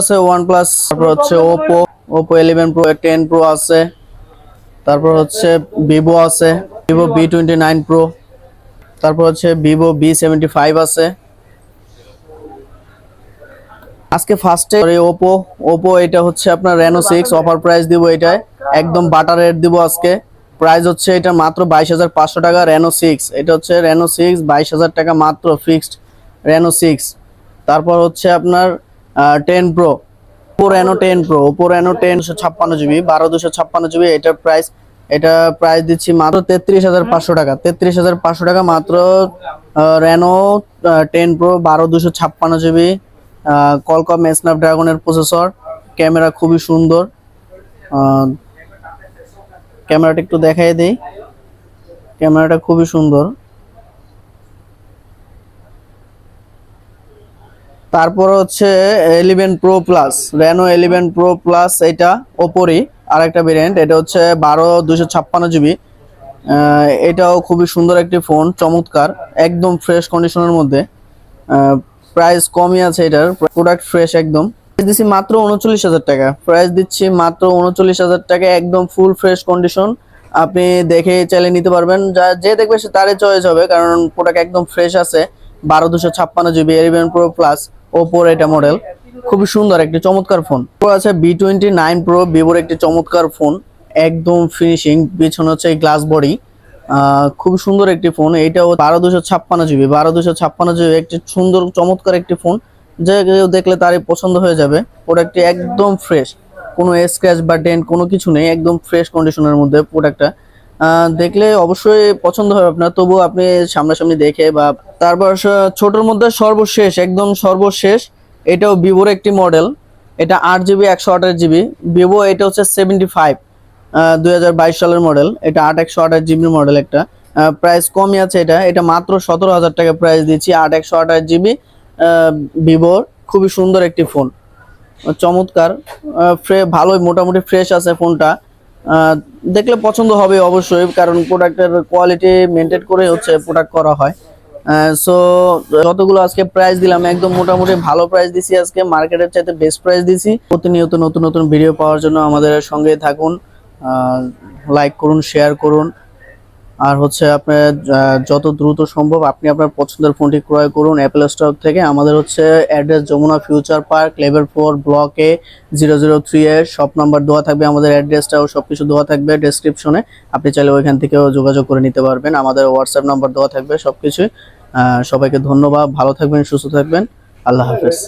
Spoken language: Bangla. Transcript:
আছে ওয়ান প্লাস তারপর হচ্ছে Oppo Oppo eleven pro ten pro আছে, তারপর হচ্ছে ভিভো আছে Vivo V twenty nine pro তারপর হচ্ছে ভিভো বি সেভেন্টি ফাইভ আছে। আজকে ফার্স্টে ওপো ওপো এটা হচ্ছে আপনার রেনো সিক্স অফার প্রাইস দিব এটায়, একদম বাটার রেট দিব আজকে। প্রাইস হচ্ছে এটা মাত্র বাইশ হাজার পাঁচশো টাকা রেনো সিক্স এটা হচ্ছে রেনো সিক্স বাইশ হাজার টাকা মাত্র ফিক্সড রেনো সিক্স তারপর হচ্ছে আপনার ten pro Oppo ten pro Oppo Reno ten ছাপ্পান্ন জিবি বারো দুশো ছাপ্পান্ন জিবি এটার প্রাইস এটা প্রাইস দিচ্ছি মাত্র তেত্রিশ হাজার পাঁচশো টাকা। তেত্রিশ হাজার পাঁচশো টাকা মাত্র রেনো টেন প্রো বারো দুশো ছাপ্পান্ন জিবি কলকম স্ন্যাপড্রাগনের প্রসেসর ক্যামেরা খুবই সুন্দর। ক্যামেরাটা একটু দেখাই দিই। ক্যামেরাটা খুবই সুন্দর। তারপর হচ্ছে eleven pro plus Reno eleven pro plus এটা ওপরই আর একটা ভেরিয়েন্ট এটা হচ্ছে বারো দুশো ছাপ্পান্ন জিবি এটাও খুবই সুন্দর একটি ফোন চমৎকার, একদম ফ্রেশ কন্ডিশনের মধ্যে। প্রাইস কমই আছে এটার প্রোডাক্ট ফ্রেশ একদম। দিচ্ছি মাত্র উনচল্লিশ হাজার টাকা। প্রাইস দিচ্ছি মাত্র উনচল্লিশ হাজার টাকা, একদম ফুল ফ্রেশ কন্ডিশন আপনি দেখে চাইলে নিতে পারবেন, যা যে দেখবে সে তারই চয়েস হবে, কারণ প্রোডাক্ট একদম ফ্রেশ আছে। বারো দুশো ছাপ্পান্ন জিবি এলিভেন প্রো প্লাস ওপোর এটা মডেল। খুবই সুন্দর একটি চমৎকার ফোন। আছে বি টোয়েন্টি নাইন প্রো, ভিভোর একটি চমৎকার ফোন। একদম ফিনিশিং, পিছনে হচ্ছে গ্লাস বডি। খুব সুন্দর একটি ফোন। এইটাও বারো দুশো ছাপ্পান্ন জিবি। বারো দুশো ছাপ্পান্ন জিবি একটি সুন্দর, চমৎকার একটি ফোন। যে কেউ দেখলে তারই পছন্দ হয়ে যাবে। প্রোডাক্টটি একদম ফ্রেশ কোনো স্ক্র্যাচ বা ডেন্ট কোনো কিছু নেই। একদম ফ্রেশ কন্ডিশনের মধ্যে প্রোডাক্টটা দেখলে অবশ্যই পছন্দ হবে আপনার। তবুও আপনি সামনাসামনি দেখে বা তারপর ছোটোর মধ্যে সর্বশেষ, একদম সর্বশেষ, এটাও ভিভোর একটি মডেল এটা আট জিবি একশো আঠাশ জিবি ভিভো এটা হচ্ছে সেভেন্টি ফাইভ দুই হাজার বাইশ সালের মডেল এটা আট, একশো আঠাশ জিবির মডেল একটা। প্রাইস কমই আছে এটা। এটা মাত্র সতেরো হাজার টাকা প্রাইস দিচ্ছি, আট, একশো আঠাশ জিবি ভিভোর খুবই সুন্দর একটি ফোন চমৎকার। ফ্রে ভালোই, মোটামুটি ফ্রেশ আছে ফোনটা দেখলে পছন্দ হবে অবশ্যই, কারণ প্রোডাক্টের কোয়ালিটি মেনটেন করে হচ্ছে প্রোডাক্ট করা হয়। সো যতগুলো আজকে প্রাইস দিলাম, একদম মোটামুটি ভালো প্রাইস দিছি আজকে মার্কেটের চাইতে বেস্ট প্রাইস দিছি। প্রতিনিয়ত নতুন নতুন ভিডিও পাওয়ার জন্য আমাদের সঙ্গে থাকুন। লাইক করুন শেয়ার করুন। আর হচ্ছে আপনার যত দ্রুত সম্ভব আপনি আপনার পছন্দের ফোনটি ক্রয় করুন অ্যাপেল স্টক থেকে। আমাদের হচ্ছে address Jamuna future park level four ব্লকে zero zero three A shop number দেওয়া থাকবে আমাদের অ্যাড্রেসটাও সব কিছু দেওয়া থাকবে ডেসক্রিপশনে আপনি চাইলে ওইখান থেকেও যোগাযোগ করে নিতে পারবেন। আমাদের হোয়াটসঅ্যাপ নাম্বার দেওয়া থাকবে সব কিছুই সবাইকে ধন্যবাদ। ভালো থাকবেন, সুস্থ থাকবেন। আল্লাহ হাফেজ।